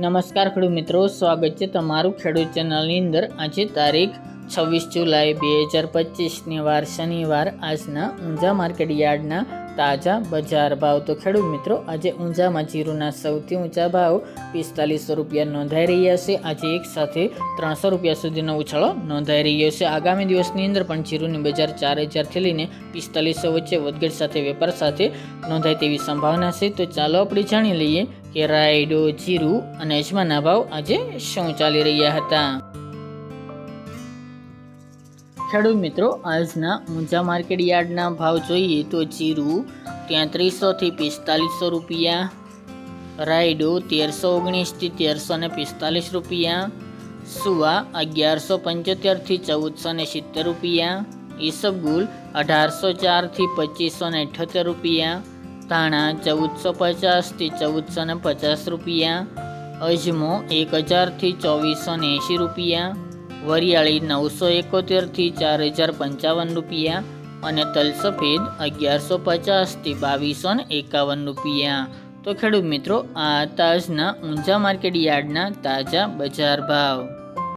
નમસ્કાર ખેડૂત મિત્રો, સ્વાગત છે તમારું ખેડૂત ચેનલની અંદર. આજે તારીખ છવ્વીસ જુલાઈ બે હજાર પચીસની વાર, શનિવાર, આજના ઊંઝા માર્કેટ યાર્ડના તાજા બજાર ભાવ. તો ખેડૂત મિત્રો, આજે ઊંઝામાં જીરુના સૌથી ઊંચા ભાવ પિસ્તાલીસો રૂપિયા નોંધાઈ રહ્યા છે. આજે એક સાથે ત્રણસો રૂપિયા સુધીનો ઉછાળો નોંધાઈ રહ્યો છે. આગામી દિવસની અંદર પણ જીરુની બજાર ચાર હજારથી લઈને પિસ્તાલીસો વચ્ચે વધઘટ સાથે વેપાર સાથે નોંધાય તેવી સંભાવના છે. તો ચાલો આપણે જાણી લઈએ કે રાયડો, જીરું અને અજમાના ભાવ આજે શું ચાલી રહ્યા હતા? ખેડૂત મિત્રો, આજના ઊંઝા માર્કેટ યાર્ડના ભાવ જોઈએ તો જીરું તેત્રીસોથી પિસ્તાલીસો રૂપિયા, રાયડો તેરસો ઓગણીસથી તેરસો ને પિસ્તાલીસ રૂપિયા, સુવા અગિયારસો પંચોતેરથી ચૌદસો ને સિત્તેર રૂપિયા, ઈસબગુલ અઢારસો ચારથી પચીસો ને અઠ્યોતેર રૂપિયા, ધાણા ચૌદસો પચાસથી ચૌદસો ને પચાસ રૂપિયા, અજમો એક હજારથી ચોવીસો ને એંશી રૂપિયા વરિયાળી નવસો એકોતેરથી ચાર હજાર પંચાવન રૂપિયા અને તલ સફેદ અગિયારસો પચાસથી બાવીસો ને એકાવન રૂપિયા. તો ખેડૂત મિત્રો, આ તાજના ઊંઝા માર્કેટ યાર્ડના તાજા બજાર ભાવ.